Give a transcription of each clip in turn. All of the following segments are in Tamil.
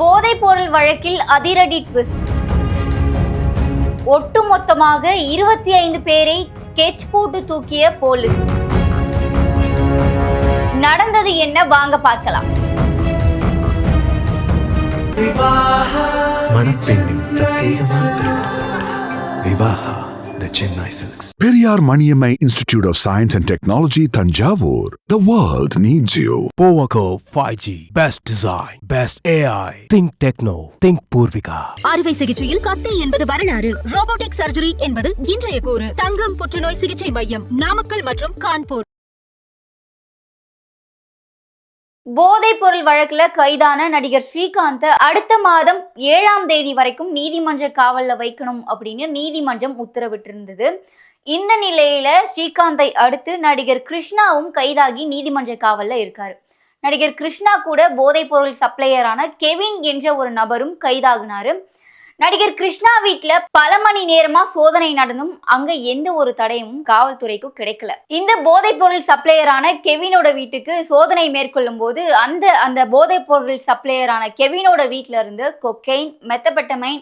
போதைப் பொருள் வழக்கில் அதிரடி ட்விஸ்ட் ஒட்டுமொத்தமாக இருபத்தி ஐந்து பேரை ஸ்கெட்ச் போட்டு தூக்கிய போலீஸ். நடந்தது என்ன? வாங்க பார்க்கலாம். மணப்பெண்ணின் பிரத்யேகமான திருமணம். Vivaha the Chennai silks Periyar Maniammai Institute of Science and Technology, Tanjavur. The world needs you. Powaco 5G. Best design. Best AI. Think Techno. Think Purvika. அறுவை சிகிச்சையில் கத்தை என்பது வரலாறு ரோபோட்டிக் சர்ஜரி என்பது இன்றைய கூறு தங்கம் புற்றுநோய் சிகிச்சை மையம் நாமக்கல் மற்றும் கான்பூர் போதைப் பொருள் வழக்குல கைதான நடிகர் ஸ்ரீகாந்த் அடுத்த மாதம் ஏழாம் தேதி வரைக்கும் நீதிமன்ற காவல்ல வைக்கணும் அப்படின்னு நீதிமன்றம் உத்தரவிட்டிருந்தது. இந்த நிலையில ஸ்ரீகாந்தை அடுத்து நடிகர் கிருஷ்ணாவும் கைதாகி நீதிமன்ற காவல்ல இருக்காரு. நடிகர் கிருஷ்ணா கூட போதைப் பொருள் சப்ளையரான கெவின் என்ற ஒரு நபரும் கைதாகினாரு. நடிகர் கிருஷ்ணா வீட்டுல பல மணி நேரமா சோதனை நடந்தும் அங்க எந்த ஒரு தடையும் காவல்துறைக்கும் கிடைக்கல. இந்த போதைப் பொருள் சப்ளையரான கெவினோட வீட்டுக்கு சோதனை மேற்கொள்ளும் போது அந்த அந்த போதைப் பொருள் சப்ளையரான கெவினோட வீட்டுல இருந்து கொக்கெயின் மெத்தபெட்டமைன்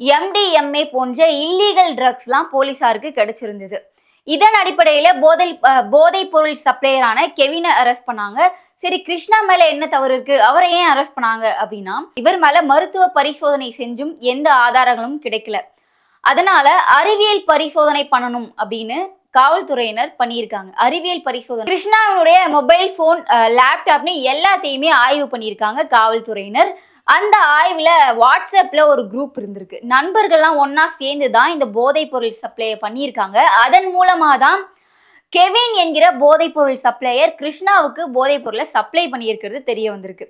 எம்டிஎம்ஏ போன்ற இல்லீகல் ட்ரக்ஸ்லாம் போலீசாருக்கு கிடைச்சிருந்தது. இதன் அடிப்படையில் போதை போதைப் பொருள் சப்ளையரான கெவினை அரெஸ்ட் பண்ணாங்க. சரி கிருஷ்ணா மேல என்ன தவறு இருக்கு? அவரை ஏன் அரெஸ்ட் பண்ணாங்க? அப்படின்னா இவர் மேல மருத்துவ பரிசோதனை செஞ்சும் எந்த ஆதாரங்களும் கிடைக்கல. அதனால அறிவியல் பரிசோதனை பண்ணணும் அப்படின்னு காவல்துறையினர் பண்ணியிருக்காங்க. அறிவியல் பரிசோதனை. கிருஷ்ணாவினுடைய மொபைல் ஃபோன் லேப்டாப்னு எல்லாத்தையுமே ஆய்வு பண்ணியிருக்காங்க காவல்துறையினர். அந்த ஆய்வுல வாட்ஸ்அப்ல ஒரு குரூப் இருந்திருக்கு. நண்பர்கள்லாம் ஒன்றா சேர்ந்து தான் இந்த போதைப் பொருள் சப்ளை பண்ணியிருக்காங்க. அதன் மூலமா தான் கெவின் என்கிற போதைப்பொருள் சப்ளையர் கிருஷ்ணாவுக்கு போதைப்பொருளை சப்ளை பண்ணியிருக்கிறது தெரிய வந்திருக்கு.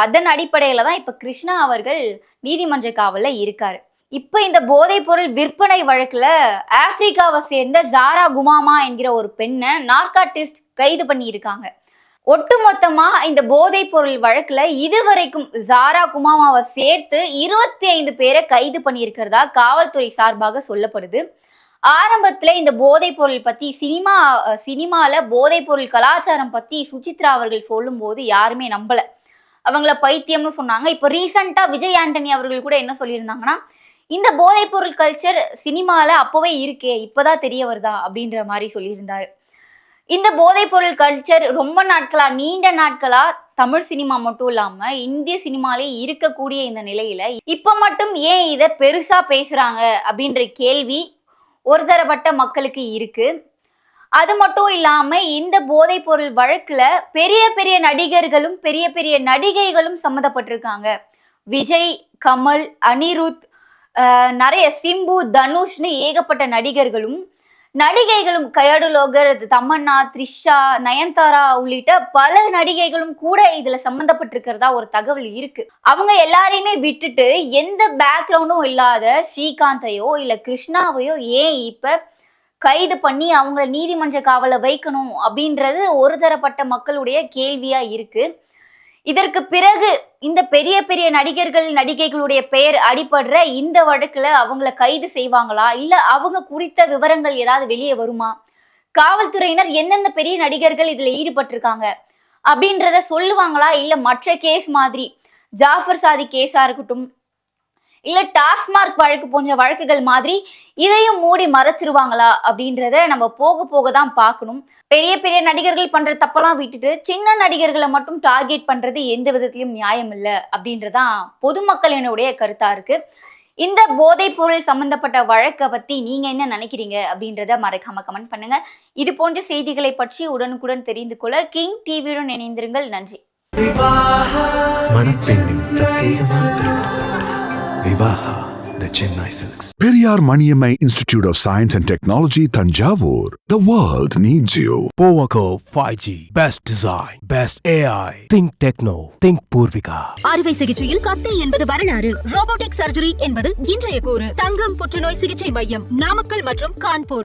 அதன் அடிப்படையில தான் இப்போ கிருஷ்ணா அவர்கள் நீதிமன்ற காவலில் இருக்காரு. இப்போ இந்த போதைப்பொருள் விற்பனை வழக்கில் ஆப்பிரிக்காவை சேர்ந்த ஜாரா குமாமா என்கிற ஒரு பெண்ணை நார்காட்டிஸ்ட் கைது பண்ணியிருக்காங்க. ஒட்டுமொத்தமாக இந்த போதைப்பொருள் வழக்கில் இதுவரைக்கும் ஜாரா குமாமாவை சேர்த்து இருபத்தி ஐந்து பேரை கைது பண்ணியிருக்கிறதா காவல்துறை சார்பாக சொல்லப்படுது. ஆரம்பத்துல இந்த போதைப் பொருள் பத்தி சினிமா சினிமால போதைப் பொருள் கலாச்சாரம் பத்தி சுசித்ரா அவர்கள் சொல்லும்போது யாருமே நம்பல. அவங்கள பைத்தியம்னு சொன்னாங்க. இப்போ ரீசண்டா விஜய் ஆண்டனி அவர்கள் கூட என்ன சொல்லியிருந்தாங்கன்னா இந்த போதைப் பொருள் கல்ச்சர் சினிமால அப்பவே இருக்கே இப்பதான் தெரிய வருதா அப்படின்ற மாதிரி சொல்லியிருந்தாரு. இந்த போதைப் பொருள் கல்ச்சர் ரொம்ப நாட்களா நீண்ட நாட்களா தமிழ் சினிமா மட்டும் இல்லாம இந்திய சினிமாலே இருக்கக்கூடிய இந்த நிலையில இப்ப மட்டும் ஏன் இதை பெருசா பேசுறாங்க அப்படின்ற கேள்வி ஒரு தரப்பட்ட மக்களுக்கு இருக்கு. அது மட்டும் இல்லாம இந்த போதைப் பொருள் வழக்குல பெரிய பெரிய நடிகர்களும் பெரிய பெரிய நடிகைகளும் சம்மந்தப்பட்டிருக்காங்க. விஜய் கமல் அனிருத் நிறைய சிம்பு தனுஷ்னு ஏகப்பட்ட நடிகர்களும் நடிகைகளும் கயாடு லோகர் தமன்னா த்ரிஷா நயன்தாரா உள்ளிட்ட பல நடிகைகளும் கூட இதுல சம்மந்தப்பட்டிருக்கிறதா ஒரு தகவல் இருக்கு. அவங்க எல்லாரையுமே விட்டுட்டு எந்த பேக்ரவுண்டும் இல்லாத ஸ்ரீகாந்தையோ இல்ல கிருஷ்ணாவையோ ஏன் இப்ப கைது பண்ணி அவங்கள நீதிமன்ற காவலை வைக்கணும் அப்படின்றது ஒரு தரப்பட்ட மக்களுடைய கேள்வியா இருக்கு. இதற்கு பிறகு இந்த பெரிய பெரிய நடிகர்கள் நடிகைகளுடைய பெயர் அடிபடுற இந்த வழக்குல அவங்கள கைது செய்வாங்களா? இல்ல அவங்க குறித்த விவரங்கள் ஏதாவது வெளியே வருமா? காவல்துறையினர் எந்தெந்த பெரிய நடிகர்கள் இதுல ஈடுபட்டிருக்காங்க அப்படின்றத சொல்லுவாங்களா? இல்ல மற்ற கேஸ் மாதிரி ஜாஃபர் சாதி கேஸா இருக்கட்டும் இல்ல டாஸ்மார்க் வழக்கு போன்ற வழக்குகள் மாதிரி இதையும் மூடி மறைச்சிருவாங்களா அப்படின்றத நம்ம போக போக தான் பார்க்கணும். பெரிய பெரிய நடிகர்கள் பண்ற தப்பெல்லாம் விட்டுட்டு சின்ன நடிகர்களை மட்டும் டார்கெட் பண்றது எந்த விதத்திலும் நியாயம் இல்லை அப்படின்றதான் பொதுமக்களினுடைய கருத்தா இருக்கு. இந்த போதைப் பொருள் சம்பந்தப்பட்ட வழக்கை பத்தி நீங்க என்ன நினைக்கிறீங்க அப்படின்றத மறக்காம கமெண்ட் பண்ணுங்க. இது போன்ற செய்திகளை பற்றி உடனுக்குடன் தெரிந்து கொள்ள கிங் டிவியுடன் இணைந்திருங்கள். நன்றி. மணப்பெண்ணின் பிரத்யேகமான Vivaha the Chennai silks Periyar Maniammai Institute of Science and Technology, Tanjavur. The world needs you. Powaco 5G. Best design. Best AI. Think Techno. Think Purvika. அறுவை சிகிச்சையில் கத்தை என்பது வரலாறு ரோபோட்டிக் சர்ஜரி என்பது இன்றைய கூறு தங்கம் புற்றுநோய் சிகிச்சை மையம் நாமக்கல் மற்றும் கான்பூர்